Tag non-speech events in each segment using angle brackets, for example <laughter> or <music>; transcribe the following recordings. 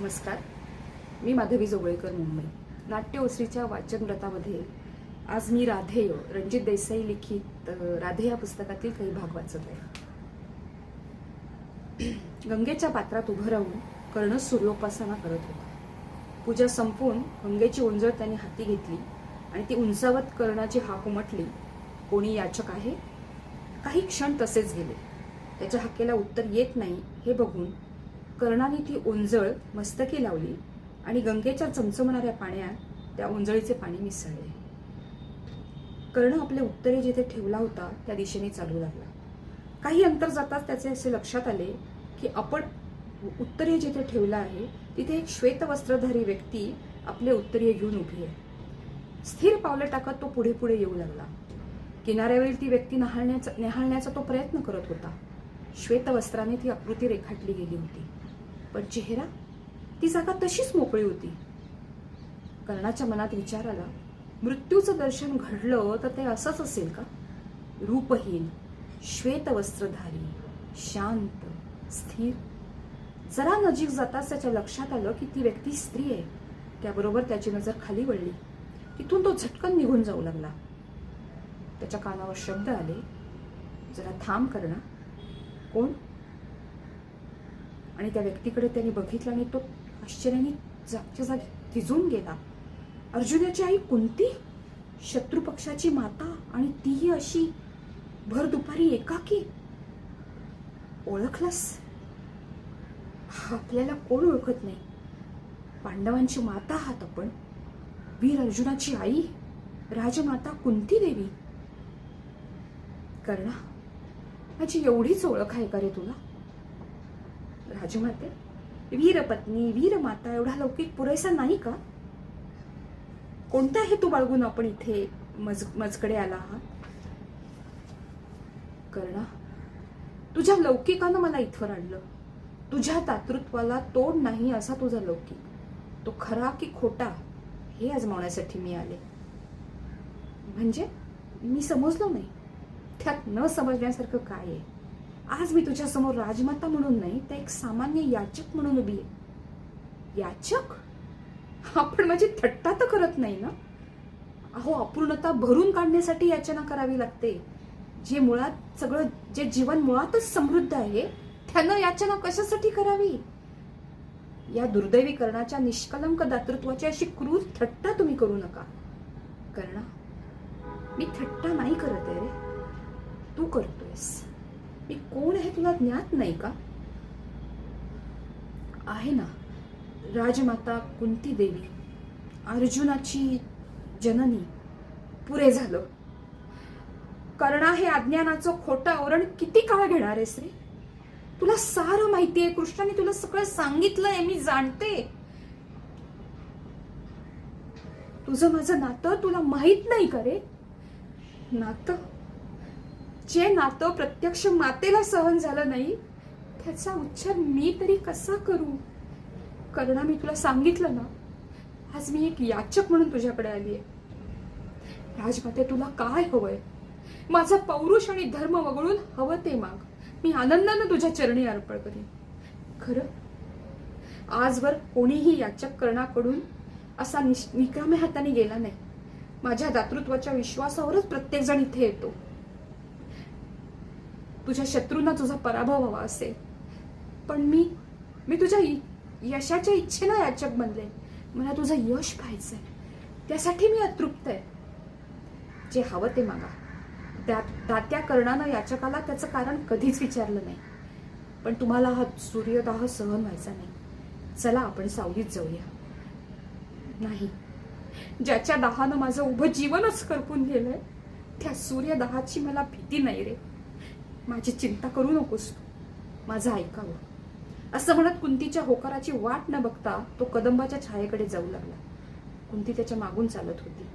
नमस्कार. मी माधवी जोगळेकर मुंबई. नाट्यओसरीच्या वाचक व्रतामध्ये आज मी राधेय रणजित देसाई लिखित राधे या पुस्तकातील काही भाग वाचत आहे. <clears throat> गंगेच्या पात्रात उभं राहून कर्ण सूर्योपासना करत होता. पूजा संपवून गंगेची उंजळ त्याने हाती घेतली आणि ती उंचावत कर्णाची हाक उमटली. कोणी याचक आहे? काही क्षण तसेच गेले. त्याच्या हाकेला उत्तर येत नाही हे बघून कर्णाने ती ओंजळ मस्तकी लावली आणि गंगेच्या चमचमणाऱ्या पाण्यात त्या ओंजळीचे पाणी मिसळले. कर्ण आपले उत्तरे जिथे ठेवला होता त्या दिशेने चालू लागला. काही अंतर जाताच त्याचे असे लक्षात आले की आपण उत्तरीय जिथे ठेवलं आहे तिथे एक श्वेत वस्त्रधारी व्यक्ती आपले उत्तरीय घेऊन उभी आहे. स्थिर पावलं टाकत तो पुढे पुढे येऊ लागला. किनाऱ्यावरील ती व्यक्ती नहाळण्याचा न्याहाळण्याचा तो प्रयत्न करत होता. श्वेत वस्त्राने ती आकृती रेखाटली गेली होती. पण चेहरा ती जागा तशीच मोकळी होती. कर्णाच्या मनात विचार आला मृत्यूचं दर्शन घडलं तर ते असंच असेल का? रूपहीन श्वेतवस्त्रधारी शांत स्थिर. जरा नजीक जाताच त्याच्या लक्षात आलं की ती व्यक्ती स्त्री आहे. त्याबरोबर त्याची नजर खाली वळली. तिथून तो झटकन निघून जाऊ लागला. त्याच्या कानावर शब्द आले जरा थांब करणं. कोण? आणि त्या व्यक्तीकडे त्याने बघितलं आणि तो आश्चर्याने जागच्या जागी थिजून गेला. अर्जुनाची आई कुंती शत्रू पक्षाची माता आणि तीही अशी भर दुपारी एकाकी. ओळखलास? आपल्याला कोण ओळखत नाही? पांडवांची माता आहात आपण वीर अर्जुनाची आई राजमाता कुंती देवी. कर्णा माझी एवढीच ओळख आहे का रे तुला? राजमाते वीरपत्नी वीरमाता एवढा लौकिक पुरेसा नाही का? कोणता हेतू बाळगून आपण इथे मज मजकडे आला आहात? कर्णा तुझ्या लौकिकानं मला इथवर आणलं. तुझ्या तातृत्वाला तोड नाही असा तुझा लौकिक. तो खरा की खोटा हे आजमावण्यासाठी मी आले. म्हणजे मी समजलो नाही. त्यात न समजण्यासारखं काय आहे? आज मी तुझ्यासमोर राजमाता म्हणून नाही तर एक सामान्य याचक म्हणून उभी आहे. याचक? आपण माझी थट्टा तर करत नाही ना? अहो अपूर्णता भरून काढण्यासाठी याचना करावी लागते. जे मुळात सगळं जे जीवन मुळातच समृद्ध आहे त्यानं याचना कशासाठी करावी? या दुर्दैवीकरणाच्या निष्कलंक दातृत्वाची अशी क्रूर थट्टा तुम्ही करू नका. करणा मी थट्टा नाही करत आहे रे. तू करतोयस. मी कोण आहे तुला ज्ञात नाही का? आहे ना राजमाता कुंती देवी. अर्जुनाची जननी. पुरे झालं. कर्णा हे अज्ञानाचं खोटं आवरण किती काळ घेणार आहेस रे तुला सारं आहे कृष्णाने तुला सगळं सांगितलंय मी जाणते. तुझं माझं नातं तुला माहीत नाही का रे? नातं? जे नातं प्रत्यक्ष मातेला सहन झालं नाही त्याचा उच्चार मी तरी कसा करू? कर्णा मी तुला सांगितलं ना आज मी एक याचक म्हणून तुझ्याकडे आली आहे. राजमाते तुला काय हवंय? माझा पौरुष आणि धर्म वगळून हवं ते माग. मी आनंदानं तुझ्या चरणी अर्पण करीन. खरं? आजवर कोणीही याचक कर्णाकडून असा निश- निकाम्या हाताने गेला नाही. माझ्या दातृत्वाच्या विश्वासावरच प्रत्येकजण इथे येतो. तुझ्या शत्रूंना तुझा पराभव हवा असेल. पण मी मी तुझ्या इ- यशाच्या इच्छेनं याचक बनले. मला तुझं यश पाहायचं आहे त्यासाठी मी अतृप्त आहे. जे हवं ते मागा. त्या दात्या कर्णानं याचकाला त्याचं कारण कधीच विचारलं नाही. पण तुम्हाला हा सूर्यदाह सहन व्हायचा नाही. चला आपण सावलीत जाऊया. नाही. ज्याच्या दाहानं माझं उभं जीवनच करपून गेलंय त्या सूर्यदाहाची मला भीती नाही रे. माझी चिंता करू नकोस तू. माझं ऐकावं. असं म्हणत कुंतीच्या होकाराची वाट न बघता तो कदंबाच्या छायेकडे जाऊ लागला. कुंती त्याच्या मागून चालत होती.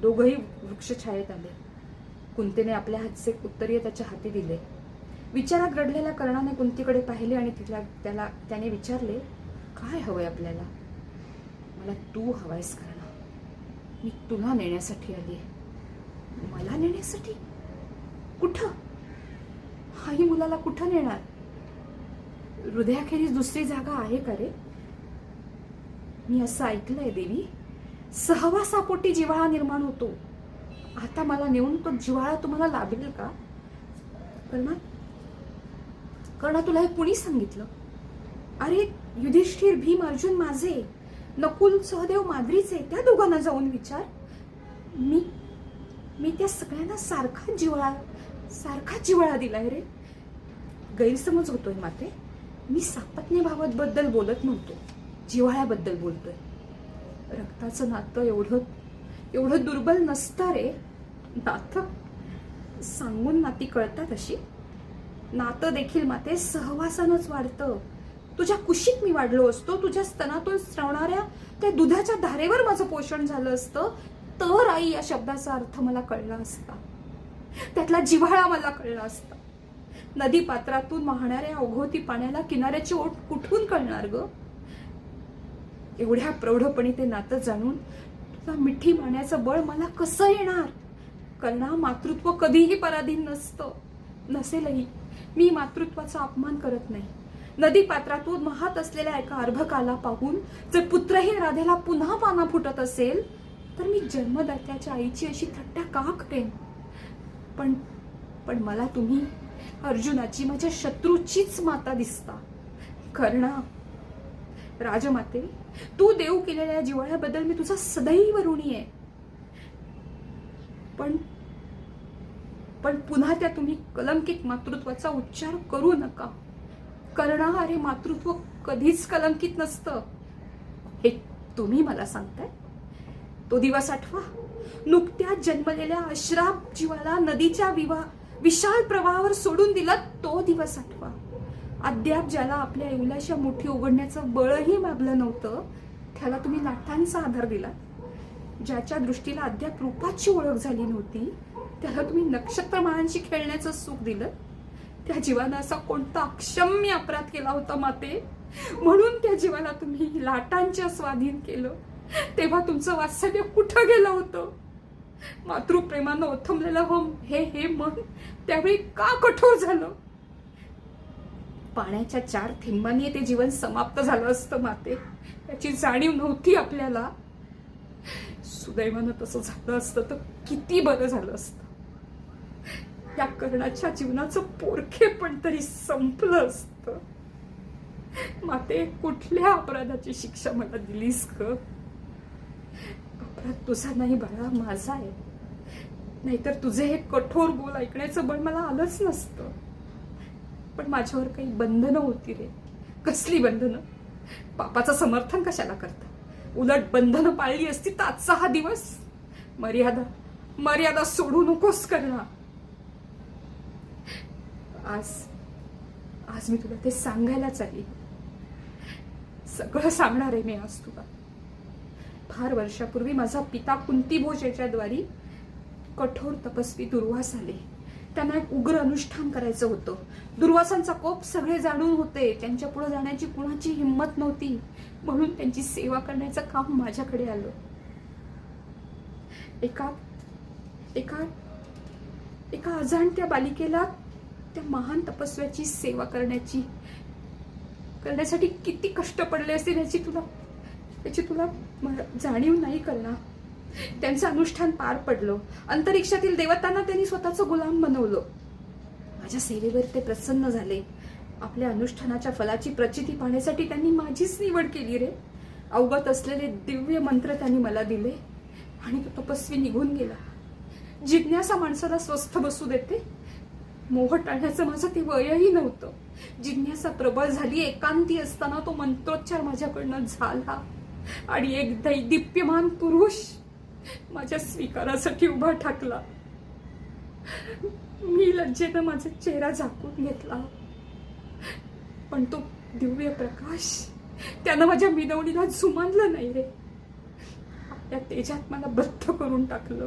दोघंही वृक्षछायेत आले. कुंतीने आपल्या हातचे उत्तरीय त्याच्या हाती दिले. विचारात रडलेल्या कर्णाने कुंतीकडे पाहिले आणि तिला त्याला त्याने विचारले काय हवंय आपल्याला? मला तू हवायस करणा. मी तुला नेण्यासाठी आली आहे मला नेण्यासाठी? कुठं? काही मुलाला कुठं नेणार? हृदयाखेरीज दुसरी जागा आहे का रे? मी असं ऐकलंय देवी. सहवासापोटी जिव्हाळा निर्माण होतो. आता मला नेऊन तो जिव्हाळा तुम्हाला लाभेल का? कर्णा कर्णा तुला हे कुणी सांगितलं? अरे युधिष्ठिर भीम अर्जुन माझे. नकुल सहदेव माद्रीचे त्या दोघांना जाऊन विचार. मी मी त्या सगळ्यांना सारखा जिव्हाळा सारखा जिव्हाळा दिलाय रे. गैरसमज होतोय माते. मी सापत्न्य भावाबद्दल बोलत नव्हतो. जिव्हाळ्याबद्दल बोलतोय. रक्ताचं नातं एवढं एवढं दुर्बल नसतं रे. नातं सांगून नाती कळतात अशी. नातं देखील माते सहवासानंच वाढतं. तुझ्या कुशीत मी वाढलो असतो. तुझ्या स्तनातून स्रवणाऱ्या त्या दुधाच्या धारेवर माझं पोषण झालं असतं. तर आई या शब्दाचा अर्थ मला कळला असता. त्यातला जिव्हाळा मला कळला असता. नदी पात्रातून वाहणाऱ्या ओघवती पाण्याला किनाऱ्याची ओट कुठून कळणार ग? एवढ्या प्रौढपणी ते नातं जाणून तुला मिठी मारण्याचं बळ मला कसं येणार? करणा मातृत्व कधीही पराधीन नसतं. नसेलही. मी मातृत्वाचा अपमान करत नाही. नदी पात्रातून वाहत असलेल्या एका अर्भकाला पाहून जर पुत्रही राधेला पुन्हा पाना फुटत असेल तर मी जन्मदात्याच्या आईची अशी थट्टा का करेन? पण पण मला तुम्ही अर्जुनाची माझ्या शत्रूचीच माता दिसता. कर्णा राजमाते तू देऊ केलेल्या जिवाळ्याबद्दल मी तुझा सदैव ऋणी आहे. पण पण पुन्हा त्या तुम्ही कलंकित मातृत्वाचा उच्चार करू नका. कर्णा अरे मातृत्व कधीच कलंकित नसतं. हे तुम्ही मला सांगताय? तो दिवस आठवा. नुकत्याच जन्मलेल्या अश्राप जीवाला नदीच्या विवाह विशाल प्रवाहावर सोडून दिला तो दिवस आठवा. अद्याप ज्याला आपल्या येवल्याच्या मुठी उघडण्याचं बळही मागलं नव्हतं त्याला तुम्ही लाटांचा आधार दिला. ज्याच्या दृष्टीला अद्याप रूपाची ओळख झाली नव्हती त्याला तुम्ही नक्षत्रमाळांशी खेळण्याचं सुख दिलं. त्या जीवानं असा कोणता अक्षम्य अपराध केला होता माते? म्हणून त्या जीवाला तुम्ही लाटांच्या स्वाधीन केलं. तेव्हा तुमचं वास्तव्य कुठं गेलं होतं? मातृप्रेमानं ओथंबलेलं हम. हे हे मन त्यावेळी का कठोर झालं? पाण्याच्या चार थेंबांनी ते जीवन समाप्त झालं असतं माते. याची जाणीव नव्हती आपल्याला. सुदैवानं तसं झालं असतं तर किती बरं झालं असतं. या कर्णाच्या जीवनाचं पोरखे पण तरी संपलं असतं. माते कुठल्या अपराधाची शिक्षा मला दिलीस ग? अपराध तुझा नाही बाळा माझा आहे. नाहीतर तुझे हे कठोर बोल ऐकण्याचं बळ मला आलंच नसतं. पण माझ्यावर काही बंधनं होती रे. कसली बंधनं? पापाचं समर्थन कशाला करता? उलट बंधनं पाळली असती तर आजचा हा दिवस? मर्यादा मर्यादा सोडू नकोस करणार आज आज मी तुला ते सांगायलाच आली. सगळं सांगणार आहे मी आज तुला. फार वर्षापूर्वी माझा पिता कुंती भोज याच्याद्वारी कठोर तपस्वी दुर्वास आले. त्यांना एक उग्र अनुष्ठान करायचं होतं. दुर्वासांचा कोप सगळे जाणून होते. त्यांच्या पुढे जाण्याची कुणाची हिंमत नव्हती. म्हणून त्यांची सेवा करण्याचं काम माझ्याकडे आलं. एका एका एका अजाणत्या बालिकेला त्या महान तपस्व्याची सेवा करण्याची करण्यासाठी किती कष्ट पडले असतील याची तुला याची तुला जाणीव नाही करणार. त्यांचं अनुष्ठान पार पडलं. अंतरिक्षातील देवतांना त्यांनी स्वतःचं गुलाम बनवलं. माझ्या सेवेवर ते प्रसन्न झाले. आपल्या अनुष्ठानाच्या फलाची प्रचिती पाहण्यासाठी त्यांनी माझीच निवड केली रे. अवगत असलेले दिव्य मंत्र त्यांनी मला दिले आणि तो तपस्वी निघून गेला. जिज्ञासा माणसाला स्वस्थ बसू देते. मोह टाळण्याचं माझं ते वयही नव्हतं. जिज्ञासा प्रबळ झाली एकांती असताना तो मंत्रोच्चार माझ्याकडनं झाला. आणि एक दैदिप्यमान पुरुष माझ्या स्वीकारासाठी उभा ठाकला. मी लज्जेनं माझा चेहरा झाकून घेतला. पण तो दिव्य प्रकाश त्यानं माझ्या मिनवणीला जुमानलं नाही रे. आपल्या तेजात मला बद्ध करून टाकलं.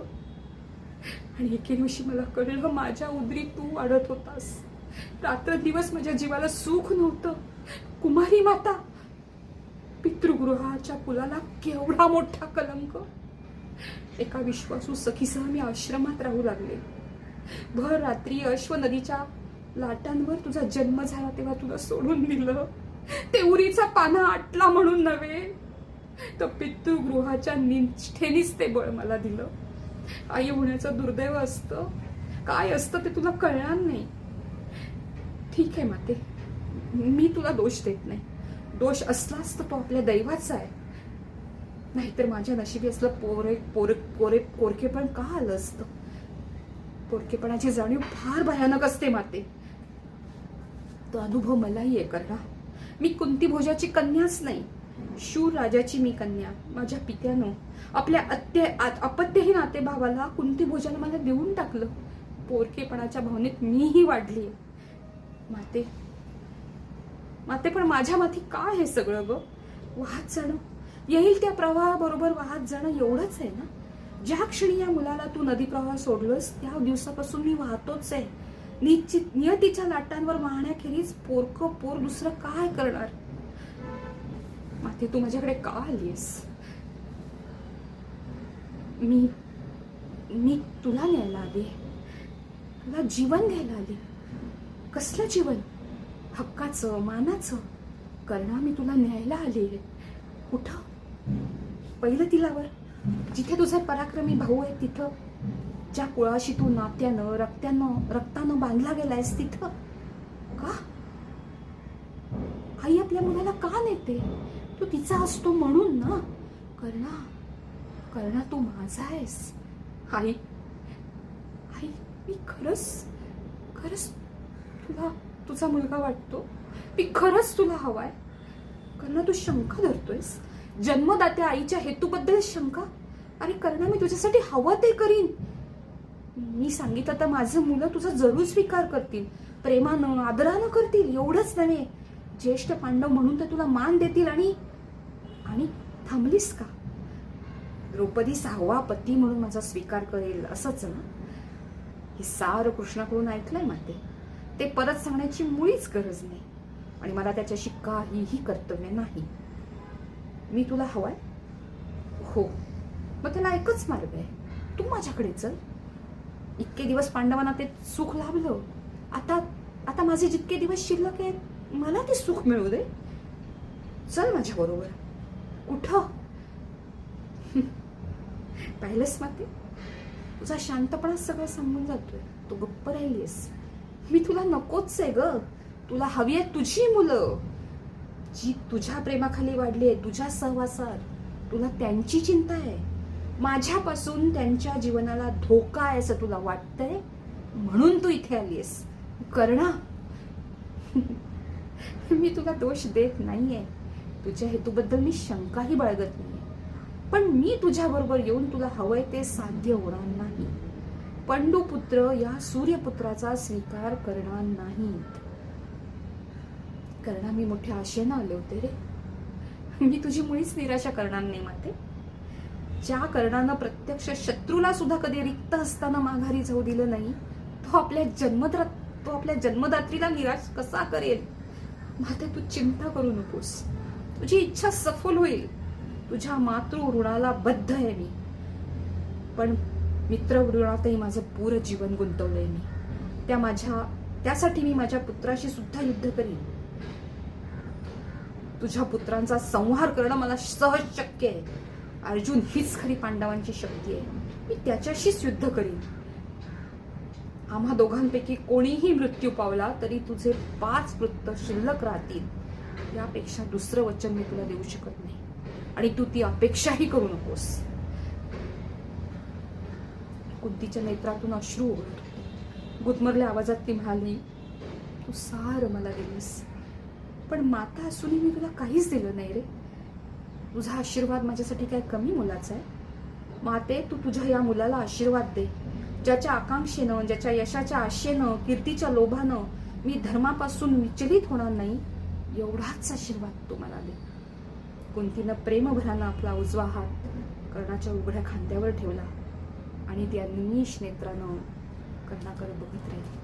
आणि एके दिवशी मला कळलं माझ्या उदरी तू वाढत होतास. रात्र दिवस माझ्या जीवाला सुख नव्हतं. कुमारी माता पितृगृहाच्या पुलाला केवढा मोठा कलंक. एका विश्वासू सखीसह मी आश्रमात राहू लागले. भर रात्री अश्व नदीच्या लाटांवर तुझा जन्म झाला तेव्हा तुला सोडून दिलं. ते उरीचा पाना आटला म्हणून नव्हे तर पितृगृहाच्या निष्ठेनीच ते बळ मला दिलं. आई होण्याचं दुर्दैव असतं. काय असतं ते तुला कळणार नाही. ठीक आहे माते. मी तुला दोष देत नाही. दोष असलाच तर तो आपल्या दैवाचा आहे. नाहीतर माझ्या नशिबी असलं पोरे पोर पोरे पोरकेपण का आलं असतं? पोरकेपणाची जाणीव फार भयानक असते माते. तो अनुभव मलाही आहे करणा मी कुंती भोजाची कन्याच नाही. शूर राजाची मी कन्या. माझ्या पित्यानं आपल्या अत्य अपत्यही नाते भावाला कुंती भोजानं मला देऊन टाकलं. पोरकेपणाच्या भावनेत मीही वाढली. माते माते पण माझ्या माथी काय हे सगळं ग? वाहत जाणं येईल त्या प्रवाहाबरोबर वाहत जाणं एवढंच आहे ना? ज्या क्षणी या मुलाला तू नदी प्रवाह सोडलोस त्या दिवसापासून मी वाहतोच आहे. निश्चित नियतीच्या लाटांवर वाहण्याखेरीज पोरक पोर दुसरं काय करणार? माते तू माझ्याकडे का आलीस मी मी तुला न्यायला आली तुला जीवन घ्यायला आली कसलं जीवन? हक्काचं मानाचं? करणा मी तुला न्यायला आली कुठं? पहिलं तिलावर जिथे तुझे पराक्रमी भाऊ आहे तिथं. ज्या कुळाशी तू नात्यानं रक्त्यानं रक्तानं बांधला गेलायस तिथं. का? आई आपल्या मुलाला का नेते? तू तिचा असतो म्हणून ना. करणा करणा तू माझा आहेस. आई आई मी खरंच खरंच तुला तुझा मुलगा वाटतो. मी खरंच तुला हवाय. करणा तू शंका धरतोयस. जन्मदात्या आईच्या हेतूबद्दल शंका? अरे करणा मी तुझ्यासाठी हवं ते करीन. मी सांगितलं तर माझं मुलं तुझा जरूर स्वीकार करतील. प्रेमानं आदरानं करतील एवढंच नव्हे. ज्येष्ठ पांडव म्हणून तर तुला मान देतील आणि आणि थांबलीस का? द्रौपदी सहावा पती म्हणून माझा स्वीकार करेल असंच ना? हे सार कृष्णाकडून ऐकलंय माते. ते परत सांगण्याची मुळीच गरज नाही. आणि मला त्याच्याशी काहीही कर्तव्य नाही. मी तुला हवाय? हो. मग त्याला एकच मार्ग आहे. तू माझ्याकडे चल. इतके दिवस पांडवांना ते सुख लाभलं. आता आता माझे जितके दिवस शिल्लक आहेत मला ते सुख मिळू दे. चल माझ्या बरोबर कुठं पाहिलंस माते तुझा शांतपणा सगळं सांगून जातोय. तू गप्प राहिलीस मी तुला नकोच आहे ग. तुला हवी आहे तुझी मुलं. जी तुझ्या प्रेमाखाली वाढली आहे तुझ्या सहवासात तुला त्यांची चिंता आहे. माझ्यापासून त्यांच्या जीवनाला धोका आहे असं तुला वाटतंय? म्हणून तू इथे आलीस करणा मी तुला दोष देत नाहीये. तुझ्या हेतूबद्दल मी शंकाही बाळगत नाहीये. पण मी तुझ्याबरोबर येऊन तुला हवंय ते साध्य होणार नाही. पंडुपुत्र या सूर्यपुत्राचा स्वीकार करणार नाहीत. कारण मी मोठ्या आशेनं आले होते रे. मी तुझी मुळीच निराशा करणार नाही माते. ज्या कर्णानं प्रत्यक्ष शत्रूला सुद्धा कधी रिक्त असताना माघारी जाऊ दिलं नाही तो आपल्या जन्मदा तो आपल्या जन्मदात्रीला निराश कसा करेल? माते तू चिंता करू नकोस. तुझी इच्छा सफल होईल. तुझ्या मातृ ऋणाला बद्ध आहे मी. पण मित्र ऋणातही माझं पूर जीवन गुंतवलंय मी. त्या माझ्या त्यासाठी मी माझ्या पुत्राशी सुद्धा युद्ध करीन. तुझ्या पुत्रांचा संहार करणं मला सहज शक्य आहे. अर्जुन हीच खरी पांडवांची शक्ती आहे. मी त्याच्याशीच युद्ध करीन. आम्हा दोघांपैकी कोणीही मृत्यू पावला तरी तुझे पाच वृत्त शिल्लक राहतील. यापेक्षा दुसरं वचन मी तुला देऊ शकत नाही. आणि तू ती अपेक्षाही करू नकोस. कुंतीच्या नेत्रातून अश्रू गुदमरल्या आवाजात ती म्हणाली तू सार मला दिलीस. पण माता असूनही मी तुला काहीच दिलं नाही रे. तुझा आशीर्वाद माझ्यासाठी काय कमी मुलाचा आहे? माते तू तुझ्या या मुलाला आशीर्वाद दे. ज्याच्या आकांक्षेनं ज्याच्या यशाच्या आशेनं कीर्तीच्या लोभानं मी धर्मापासून विचलित होणार नाही एवढाच आशीर्वाद तू मला दे. कुंतीनं प्रेमभरानं आपला उजवा हात कर्णाच्या उघड्या खांद्यावर ठेवला आणि त्या निमिष नेत्रानं कर्णाकडे बघत राहिली.